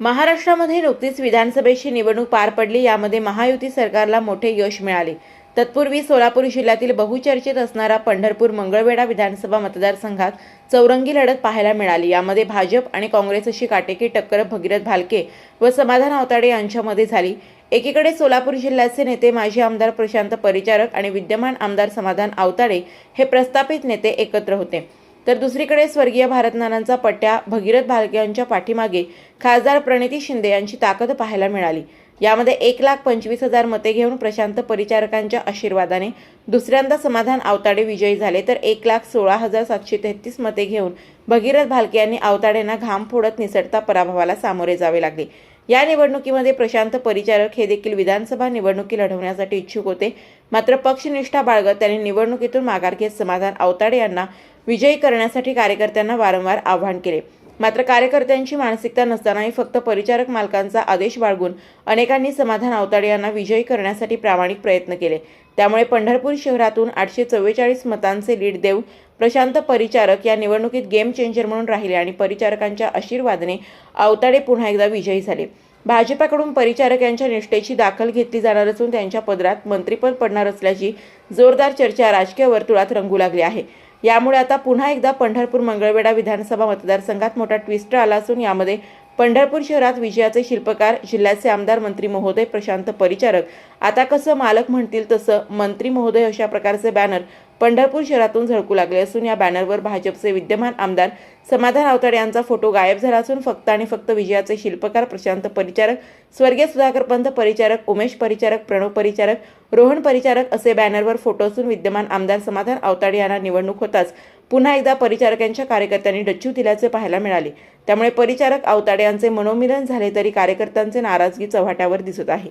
महाराष्ट्रामध्ये नुकतीच विधानसभेची निवडणूक पार पडली यामध्ये महायुती सरकारला मोठे यश मिळाले. तत्पूर्वी सोलापूर जिल्ह्यातील बहुचर्चित असणारा पंढरपूर मंगळवेढा विधानसभा मतदारसंघात चौरंगी लढत पाहायला मिळाली. यामध्ये भाजप आणि काँग्रेस अशी काटेकी टक्कर भगीरथ भालके व समाधान आवताडे यांच्यामध्ये झाली. एकीकडे सोलापूर जिल्ह्याचे नेते माजी आमदार प्रशांत परिचारक आणि विद्यमान आमदार समाधान आवताडे हे प्रस्थापित नेते एकत्र होते. तर दुसरीकडे स्वर्गीय भारतनानांचा पट्ट्या भगीरथ भालके यांच्या पाठीमागे खासदार प्रणिती शिंदे यांची ताकद पाहायला मिळाली. यामध्ये एक लाख पंचवीस हजार मते घेऊन प्रशांत परिचारकांच्या आशीर्वादाने दुसऱ्यांदा समाधान आवताडे विजयी झाले तर एक लाख सोळा हजार सातशे तेहतीस मते घेऊन भगीरथ भालके यांनी आवताडेंना घाम फोडत निसटता पराभवाला सामोरे जावे लागले. या निवडणुकीमध्ये प्रशांत परिचारक हे देखील विधानसभा निवडणुकी लढवण्यासाठी इच्छुक होते. मात्र पक्षनिष्ठा बाळगत त्यांनी निवडणुकीतून माघार घेत समाधान अवताडे यांना विजयी करण्यासाठी कार्यकर्त्यांना वारंवार आवाहन केले. मात्र कार्यकर्त्यांची मानसिकता नसतानाही फक्त परिचारक मालकांचा आदेश बाळगून अनेकांनी समाधान आवताडे यांना विजयी करण्यासाठी प्रामाणिक प्रयत्न केले. त्यामुळे पंढरपूर शहरातून आठशे चव्वेचाळीस मतांचे लीड देऊ प्रशांत परिचारक या निवडणुकीत गेम चेंजर म्हणून राहिले आणि परिचारकांच्या आशीर्वादाने आवताडे पुन्हा एकदा विजयी झाले. भाजपाकडून परिचारक यांच्या निष्ठेची दाखल घेतली जाणार असून त्यांच्या पदरात मंत्रीपद पडणार असल्याची जोरदार चर्चा राजकीय वर्तुळात रंगू लागली आहे. यामुळे आता पुन्हा एकदा पंढरपूर मंगळवेढा विधानसभा मतदारसंघात मोठा ट्विस्ट आला असून यामध्ये पंढरपूर शहरात विजयाचे शिल्पकार जिल्ह्याचे आमदार मंत्री महोदय प्रशांत परिचारक. आता कसं मालक म्हणतील तसं मंत्री महोदय अशा प्रकारचे बॅनर पंढरपूर शहरातून झळकू लागले असून या बॅनरवर भाजपचे विद्यमान आमदार समाधान आवताडे यांचा फोटो गायब झाला असून फक्त आणि फक्त विजयाचे शिल्पकार प्रशांत परिचारक स्वर्गीय सुधाकर पंत परिचारक उमेश परिचारक प्रणव परिचारक रोहन परिचारक असे बॅनरवर फोटो असून विद्यमान आमदार समाधान आवताडे यांना निवडणूक होताच. पुन्हा एकदा परिचारकांच्या कार्यकर्त्यांनी डच्चू दिल्याचे पाहायला मिळाले. त्यामुळे परिचारक आवताडे यांचे मनोमिलन झाले तरी कार्यकर्त्यांचे नाराजगी चव्हाट्यावर दिसत आहे.